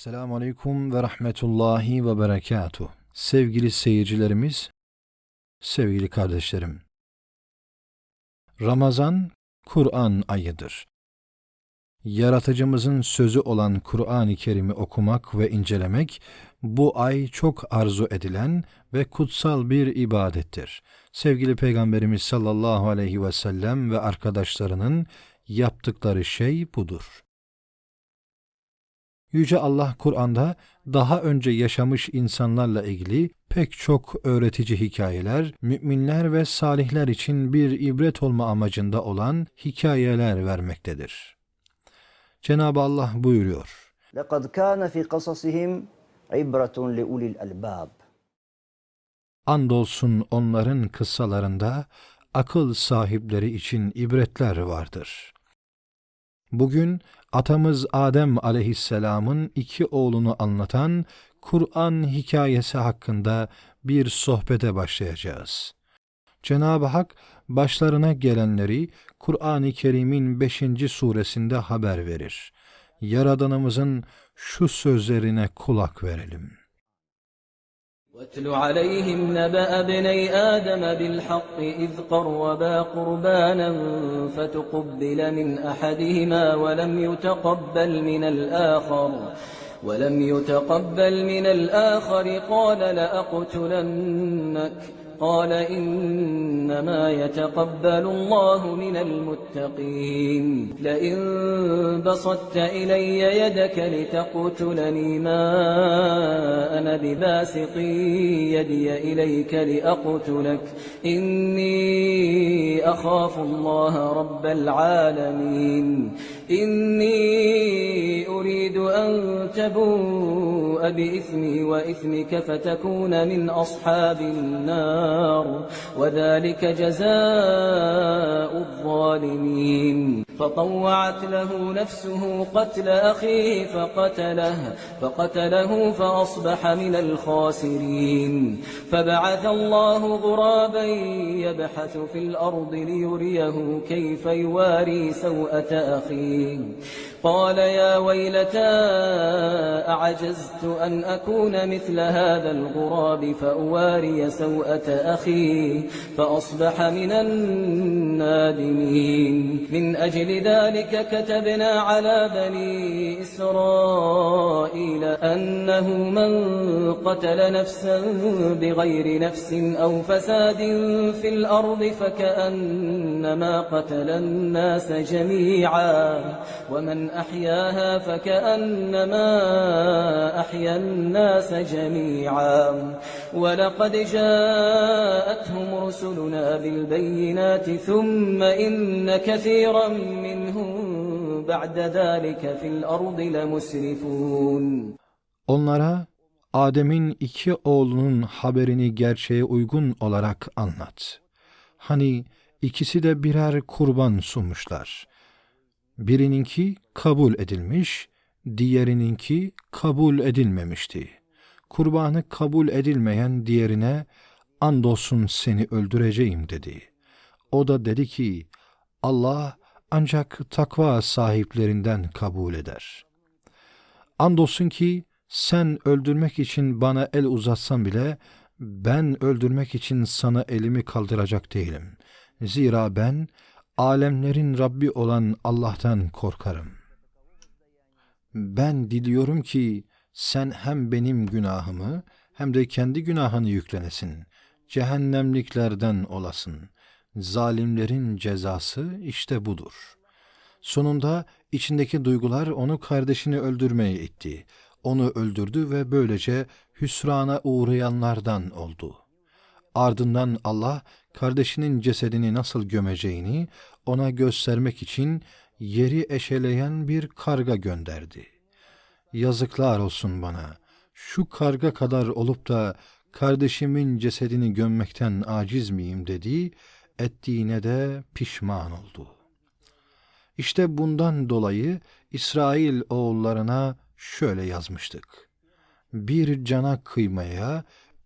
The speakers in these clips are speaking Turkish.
Selamun Aleyküm ve Rahmetullahi ve Berekatuh. Sevgili seyircilerimiz, sevgili kardeşlerim. Ramazan, Kur'an ayıdır. Yaratıcımızın sözü olan Kur'an-ı Kerim'i okumak ve incelemek, bu ay çok arzu edilen ve kutsal bir ibadettir. Sevgili Peygamberimiz sallallahu aleyhi ve sellem ve arkadaşlarının yaptıkları şey budur. Yüce Allah Kur'an'da daha önce yaşamış insanlarla ilgili pek çok öğretici hikayeler, müminler ve salihler için bir ibret olma amacında olan hikayeler vermektedir. Cenab-ı Allah buyuruyor. لقد كان في قصصهم عبرة لأولي الألباب Andolsun onların kıssalarında akıl sahipleri için ibretler vardır. Bugün atamız Adem aleyhisselamın iki oğlunu anlatan Kur'an hikayesi hakkında bir sohbete başlayacağız. Cenab-ı Hak başlarına gelenleri Kur'an-ı Kerim'in 5. suresinde haber verir. Yaradanımızın şu sözlerine kulak verelim. واتل عليهم نبأ ابني آدم بالحق إذ قربا قربانا فتقبل من أحدهما ولم يتقبل من الآخر ولم يتقبل من الآخر قال لأقتلنك. قال إنما يتقبل الله من المتقين. لئن بسطت إلي يدك لتقتلني ما أنا بباسط يدي إليك لأقتلك. إني أخاف الله رب العالمين. إني أريد أن تبوء بإثمي وإثمك فتكون من أصحاب النار وذلك جزاء الظالمين. فطوعت له نفسه قتل أخيه فقتله فقتله فأصبح من الخاسرين. فبعث الله غرابا يبحث في الأرض ليريه كيف يواري سوءة أخيه. قال يا ويلتى أعجزت أن أكون مثل هذا الغراب فأواري سوءة أخي فأصبح من النادمين. من أجل ذلك كتبنا على بني إسرائيل أنه من قتل نفسا بغير نفس أو فساد في الأرض فكأنما قتل الناس جميعا. ومن أحياها فكأنما أحيا الناس جميعا ولقد جاءتهم رسلنا بالبينات ثم إن كثيرا منهم بعد ذلك في الأرض لمسرفون Onlara Adem'in iki oğlunun haberini gerçeğe uygun olarak anlat. Hani ikisi de birer kurban sunmuşlar. Birininki kabul edilmiş, diğerininki kabul edilmemişti. Kurbanı kabul edilmeyen diğerine andolsun seni öldüreceğim dedi. O da dedi ki Allah ancak takva sahiplerinden kabul eder. Andolsun ki sen öldürmek için bana el uzatsan bile ben öldürmek için sana elimi kaldıracak değilim. Zira ben alemlerin Rabbi olan Allah'tan korkarım. Ben diliyorum ki sen hem benim günahımı hem de kendi günahını yüklenesin. Cehennemliklerden olasın. Zalimlerin cezası işte budur. Sonunda içindeki duygular onu kardeşini öldürmeye itti. Onu öldürdü ve böylece hüsrana uğrayanlardan oldu. Ardından Allah kardeşinin cesedini nasıl gömeceğini ona göstermek için yeri eşeleyen bir karga gönderdi. Yazıklar olsun bana. Şu karga kadar olup da kardeşimin cesedini gömmekten aciz miyim dedi, ettiğine de pişman oldu. İşte bundan dolayı İsrail oğullarına şöyle yazmıştık. Bir cana kıymaya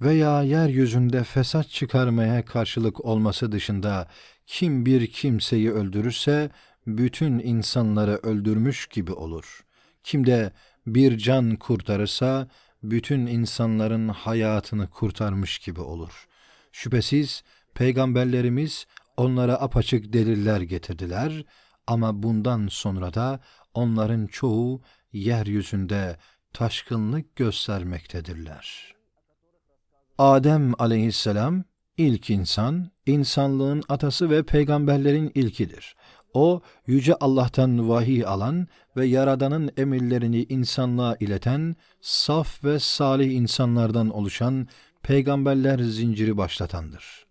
veya yeryüzünde fesat çıkarmaya karşılık olması dışında kim bir kimseyi öldürürse bütün insanları öldürmüş gibi olur. Kim de bir can kurtarırsa bütün insanların hayatını kurtarmış gibi olur. Şüphesiz peygamberlerimiz onlara apaçık deliller getirdiler ama bundan sonra da onların çoğu yeryüzünde taşkınlık göstermektedirler. Adem aleyhisselam ilk insan, insanlığın atası ve peygamberlerin ilkidir. O, Yüce Allah'tan vahiy alan ve Yaradan'ın emirlerini insanlığa ileten, saf ve salih insanlardan oluşan peygamberler zinciri başlatandır.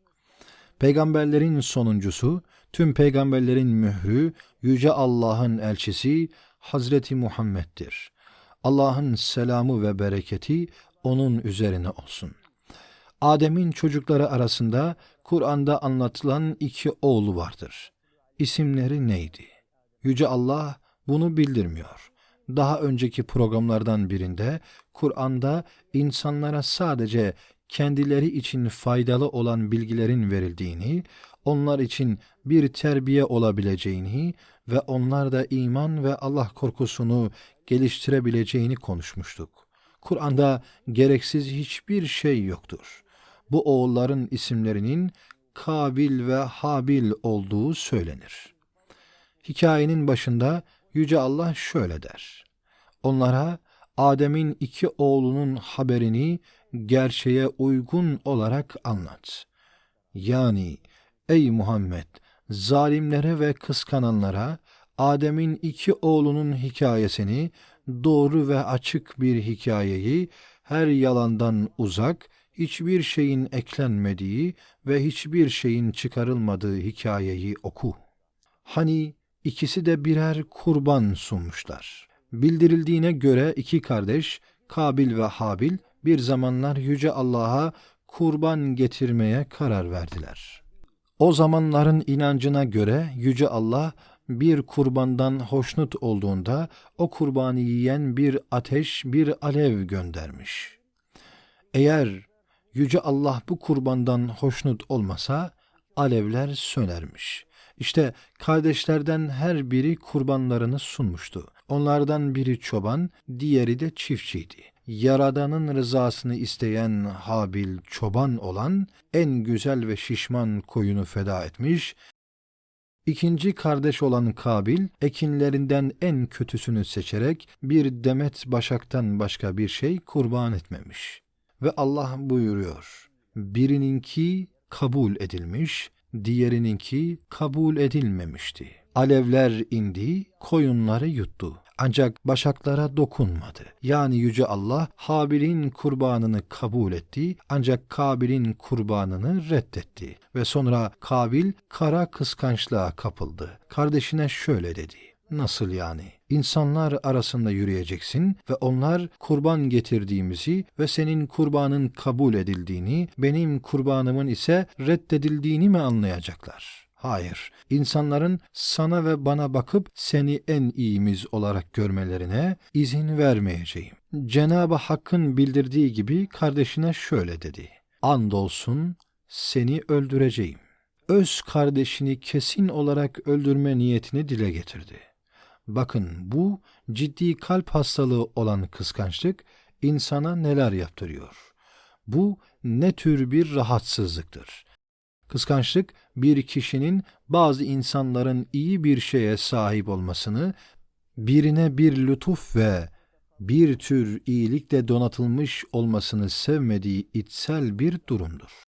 Peygamberlerin sonuncusu, tüm peygamberlerin mührü, Yüce Allah'ın elçisi Hazreti Muhammed'dir. Allah'ın selamı ve bereketi onun üzerine olsun. Adem'in çocukları arasında Kur'an'da anlatılan iki oğlu vardır. İsimleri neydi? Yüce Allah bunu bildirmiyor. Daha önceki programlardan birinde Kur'an'da insanlara sadece kendileri için faydalı olan bilgilerin verildiğini, onlar için bir terbiye olabileceğini ve onlar da iman ve Allah korkusunu geliştirebileceğini konuşmuştuk. Kur'an'da gereksiz hiçbir şey yoktur. Bu oğulların isimlerinin Kabil ve Habil olduğu söylenir. Hikayenin başında Yüce Allah şöyle der. Onlara Adem'in iki oğlunun haberini gerçeğe uygun olarak anlat. Yani ey Muhammed zalimlere ve kıskananlara Adem'in iki oğlunun hikayesini doğru ve açık bir hikayeyi her yalandan uzak, hiçbir şeyin eklenmediği ve hiçbir şeyin çıkarılmadığı hikayeyi oku. Hani ikisi de birer kurban sunmuşlar. Bildirildiğine göre iki kardeş Kabil ve Habil bir zamanlar Yüce Allah'a kurban getirmeye karar verdiler. O zamanların inancına göre Yüce Allah bir kurbandan hoşnut olduğunda o kurbanı yiyen bir ateş, bir alev göndermiş. Eğer Yüce Allah bu kurbandan hoşnut olmasa alevler sönermiş. İşte kardeşlerden her biri kurbanlarını sunmuştu. Onlardan biri çoban, diğeri de çiftçiydi. Yaradan'ın rızasını isteyen Habil çoban olan en güzel ve şişman koyunu feda etmiş, İkinci kardeş olan Kabil, ekinlerinden en kötüsünü seçerek bir demet başaktan başka bir şey kurban etmemiş. Ve Allah buyuruyor, birininki kabul edilmiş, diğerininki kabul edilmemişti. Alevler indi, koyunları yuttu. Ancak başaklara dokunmadı. Yani Yüce Allah Habil'in kurbanını kabul etti ancak Kabil'in kurbanını reddetti. Ve sonra Kabil kara kıskançlığa kapıldı. Kardeşine şöyle dedi. Nasıl yani? İnsanlar arasında yürüyeceksin ve onlar kurban getirdiğimizi ve senin kurbanın kabul edildiğini, benim kurbanımın ise reddedildiğini mi anlayacaklar? Hayır, insanların sana ve bana bakıp seni en iyimiz olarak görmelerine izin vermeyeceğim. Cenab-ı Hakk'ın bildirdiği gibi kardeşine şöyle dedi. Andolsun seni öldüreceğim. Öz kardeşini kesin olarak öldürme niyetini dile getirdi. Bakın bu ciddi kalp hastalığı olan kıskançlık insana neler yaptırıyor. Bu ne tür bir rahatsızlıktır. Kıskançlık bir kişinin bazı insanların iyi bir şeye sahip olmasını, birine bir lütuf ve bir tür iyilikle donatılmış olmasını sevmediği içsel bir durumdur.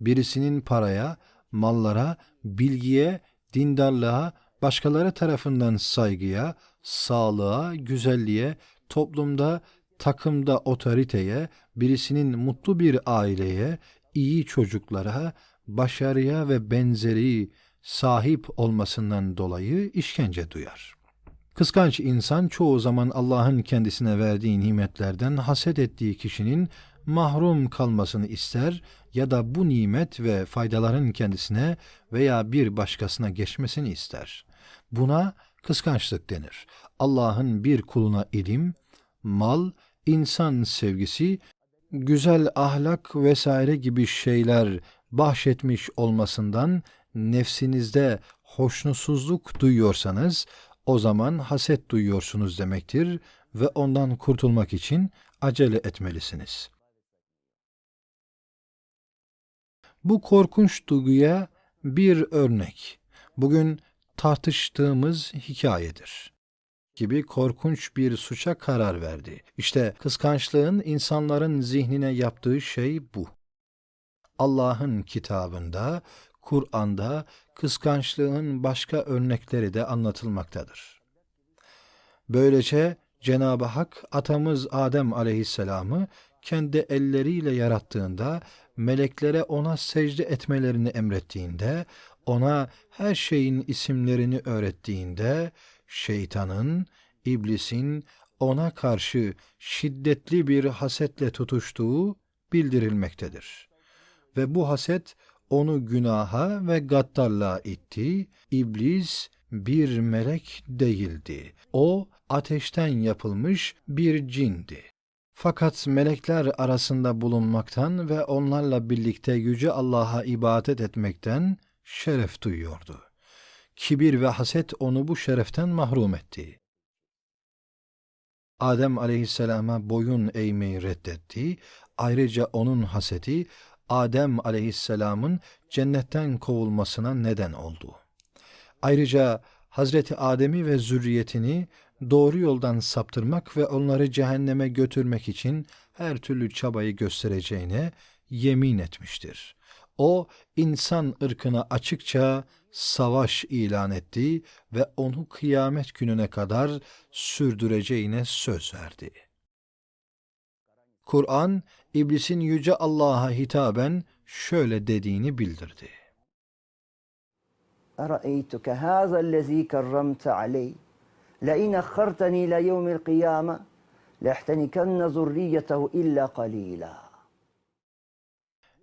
Birisinin paraya, mallara, bilgiye, dindarlığa, başkaları tarafından saygıya, sağlığa, güzelliğe, toplumda, takımda otoriteye, birisinin mutlu bir aileye, iyi çocuklara, başarıya ve benzeri sahip olmasından dolayı işkence duyar. Kıskanç insan çoğu zaman Allah'ın kendisine verdiği nimetlerden haset ettiği kişinin mahrum kalmasını ister ya da bu nimet ve faydaların kendisine veya bir başkasına geçmesini ister. Buna kıskançlık denir. Allah'ın bir kuluna ilim, mal, insan sevgisi, güzel ahlak vesaire gibi şeyler bahşetmiş olmasından nefsinizde hoşnutsuzluk duyuyorsanız o zaman haset duyuyorsunuz demektir ve ondan kurtulmak için acele etmelisiniz. Bu korkunç duyguya bir örnek. Bugün tartıştığımız hikayedir gibi korkunç bir suça karar verdi. İşte kıskançlığın insanların zihnine yaptığı şey bu. Allah'ın kitabında, Kur'an'da kıskançlığın başka örnekleri de anlatılmaktadır. Böylece Cenab-ı Hak atamız Adem aleyhisselamı kendi elleriyle yarattığında, meleklere ona secde etmelerini emrettiğinde, ona her şeyin isimlerini öğrettiğinde, şeytanın, iblisin ona karşı şiddetli bir hasetle tutuştuğu bildirilmektedir. Ve bu haset onu günaha ve gaddarlığa itti. İblis bir melek değildi. O ateşten yapılmış bir cindi. Fakat melekler arasında bulunmaktan ve onlarla birlikte yüce Allah'a ibadet etmekten şeref duyuyordu. Kibir ve haset onu bu şereften mahrum etti. Adem aleyhisselama boyun eğmeyi reddetti. Ayrıca onun haseti Adem aleyhisselamın cennetten kovulmasına neden oldu. Ayrıca Hazreti Adem'i ve zürriyetini doğru yoldan saptırmak ve onları cehenneme götürmek için her türlü çabayı göstereceğine yemin etmiştir. O insan ırkına açıkça savaş ilan etti ve onu kıyamet gününe kadar sürdüreceğine söz verdi. Kur'an iblisin yüce Allah'a hitaben şöyle dediğini bildirdi. أرأيتك هذا الذي كرمت علي لئن أخرتني إلى يوم القيامة ليحتنكن ذريته إلا قليلا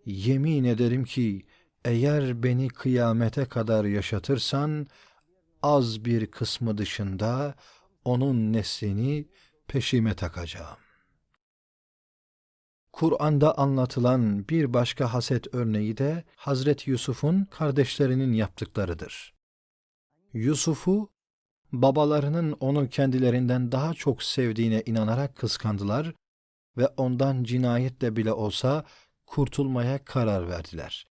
Yemin ederim ki eğer beni kıyamete kadar yaşatırsan az bir kısmı dışında onun neslini peşime takacağım. Kur'an'da anlatılan bir başka haset örneği de Hazreti Yusuf'un kardeşlerinin yaptıklarıdır. Yusuf'u babalarının onu kendilerinden daha çok sevdiğine inanarak kıskandılar ve ondan cinayetle bile olsa kurtulmaya karar verdiler.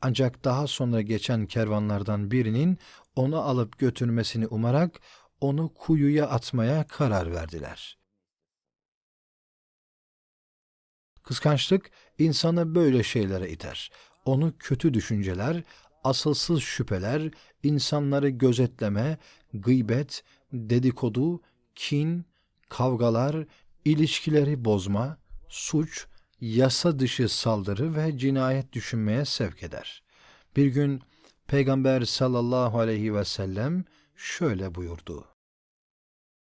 Ancak daha sonra geçen kervanlardan birinin onu alıp götürmesini umarak onu kuyuya atmaya karar verdiler. Kıskançlık insanı böyle şeylere iter. Onu kötü düşünceler, asılsız şüpheler, insanları gözetleme, gıybet, dedikodu, kin, kavgalar, ilişkileri bozma, suç, yasa dışı saldırı ve cinayet düşünmeye sevk eder. Bir gün Peygamber sallallahu aleyhi ve sellem şöyle buyurdu.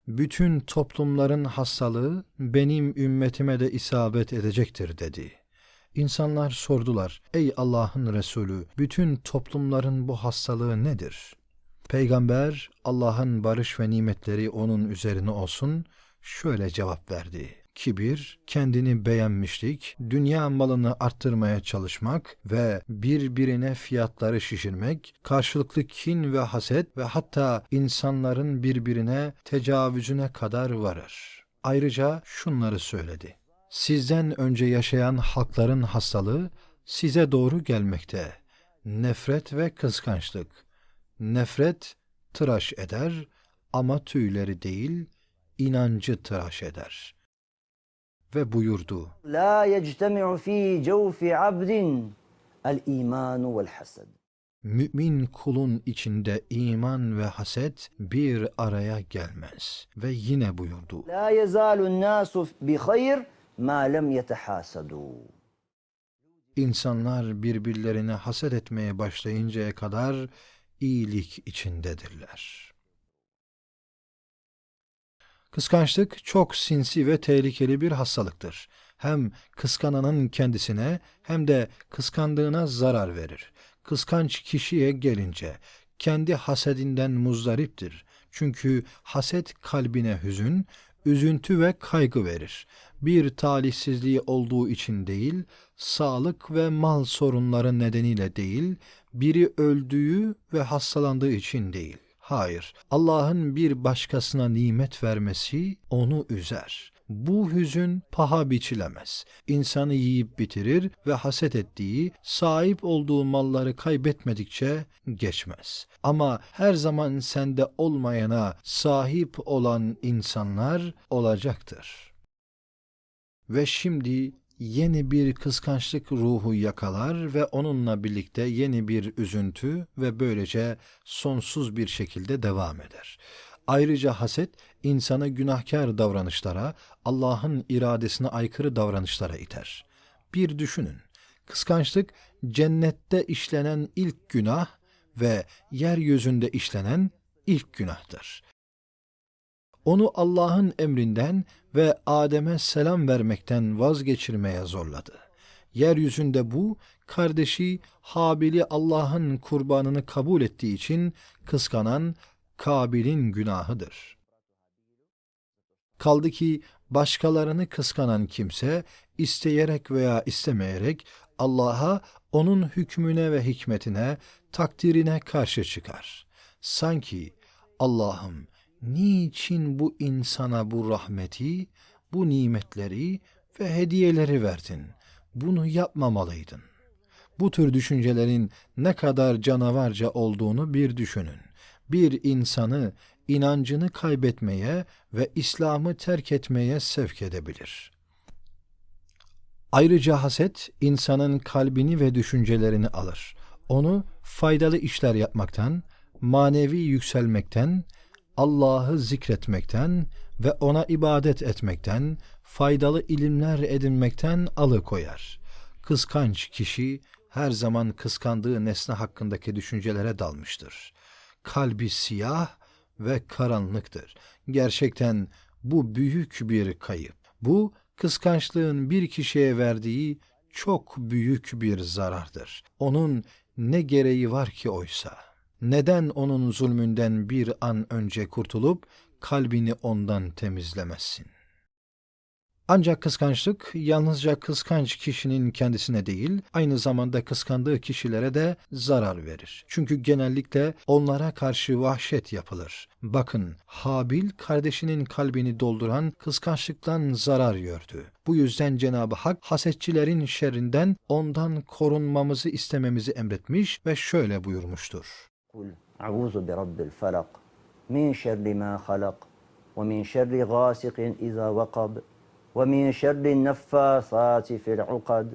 Bütün toplumların hastalığı benim ümmetime de isabet edecektir dedi. İnsanlar sordular, ey Allah'ın Resulü, bütün toplumların bu hastalığı nedir? Peygamber, Allah'ın barış ve nimetleri onun üzerine olsun, şöyle cevap verdi kibir, kendini beğenmişlik, dünya malını arttırmaya çalışmak ve birbirine fiyatları şişirmek, karşılıklı kin ve haset ve hatta insanların birbirine tecavüzüne kadar varır. Ayrıca şunları söyledi. Sizden önce yaşayan halkların hastalığı size doğru gelmekte. Nefret ve kıskançlık. Nefret tıraş eder ama tüyleri değil, inancı tıraş eder. Ve buyurdu. La yectemi'u fi cevfi abdin el imanu vel hased. Mümin kulun içinde iman ve haset bir araya gelmez. Ve yine buyurdu. La yezalun nasu bi hayr ما لم يتحاسدوا İnsanlar birbirlerine haset etmeye başlayıncaya kadar iyilik içindedirler. Kıskançlık çok sinsi ve tehlikeli bir hastalıktır. Hem kıskananın kendisine hem de kıskandığına zarar verir. Kıskanç kişiye gelince kendi hasedinden muzdariptir. Çünkü haset kalbine hüzün, üzüntü ve kaygı verir. Bir talihsizliği olduğu için değil, sağlık ve mal sorunları nedeniyle değil, biri öldüğü ve hastalandığı için değil. Hayır. Allah'ın bir başkasına nimet vermesi onu üzer. Bu hüzün paha biçilemez. İnsanı yiyip bitirir ve haset ettiği, sahip olduğu malları kaybetmedikçe geçmez. Ama her zaman sende olmayana sahip olan insanlar olacaktır. Ve şimdi yeni bir kıskançlık ruhu yakalar ve onunla birlikte yeni bir üzüntü ve böylece sonsuz bir şekilde devam eder. Ayrıca haset insanı günahkar davranışlara, Allah'ın iradesine aykırı davranışlara iter. Bir düşünün. Kıskançlık cennette işlenen ilk günah ve yeryüzünde işlenen ilk günahtır onu Allah'ın emrinden ve Adem'e selam vermekten vazgeçirmeye zorladı. Yeryüzünde bu, kardeşi Habil'i Allah'ın kurbanını kabul ettiği için kıskanan Kabil'in günahıdır. Kaldı ki başkalarını kıskanan kimse isteyerek veya istemeyerek Allah'a, onun hükmüne ve hikmetine, takdirine karşı çıkar. Sanki Allah'ım niçin bu insana bu rahmeti, bu nimetleri ve hediyeleri verdin? Bunu yapmamalıydın. Bu tür düşüncelerin ne kadar canavarca olduğunu bir düşünün. Bir insanı inancını kaybetmeye ve İslam'ı terk etmeye sevk edebilir. Ayrıca haset insanın kalbini ve düşüncelerini alır. Onu faydalı işler yapmaktan, manevi yükselmekten, Allah'ı zikretmekten ve ona ibadet etmekten, faydalı ilimler edinmekten alıkoyar. Kıskanç kişi her zaman kıskandığı nesne hakkındaki düşüncelere dalmıştır. Kalbi siyah ve karanlıktır. Gerçekten bu büyük bir kayıp. Bu kıskançlığın bir kişiye verdiği çok büyük bir zarardır. Onun ne gereği var ki oysa? Neden onun zulmünden bir an önce kurtulup kalbini ondan temizlemezsin? Ancak kıskançlık yalnızca kıskanç kişinin kendisine değil, aynı zamanda kıskandığı kişilere de zarar verir. Çünkü genellikle onlara karşı vahşet yapılır. Bakın, Habil kardeşinin kalbini dolduran kıskançlıktan zarar gördü. Bu yüzden Cenab-ı Hak hasetçilerin şerrinden ondan korunmamızı istememizi emretmiş ve şöyle buyurmuştur. Kul a'uzu bi rabbil felak min şerri ma halak ve min şerri gasikin iza vakab ومن شر النفاثات في العقد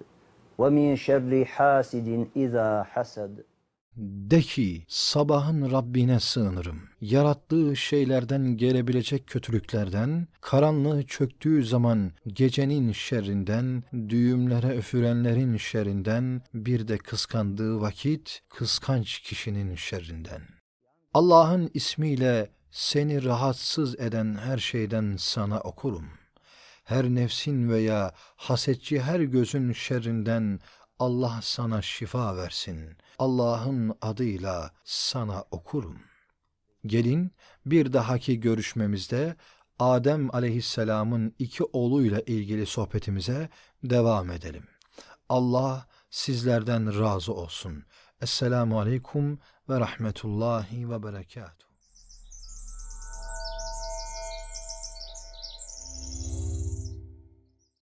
ومن شر حاسد إذا حسد De ki sabahın Rabbine sığınırım. Yarattığı şeylerden gelebilecek kötülüklerden, karanlığı çöktüğü zaman gecenin şerrinden, düğümlere üfürenlerin şerrinden, bir de kıskandığı vakit kıskanç kişinin şerrinden. Allah'ın ismiyle seni rahatsız eden her şeyden sana okurum. Her nefsin veya hasetçi her gözün şerrinden Allah sana şifa versin. Allah'ın adıyla sana okurum. Gelin bir dahaki görüşmemizde Adem aleyhisselamın iki oğluyla ilgili sohbetimize devam edelim. Allah sizlerden razı olsun. Esselamu aleyküm ve rahmetullahi ve berekatuhu.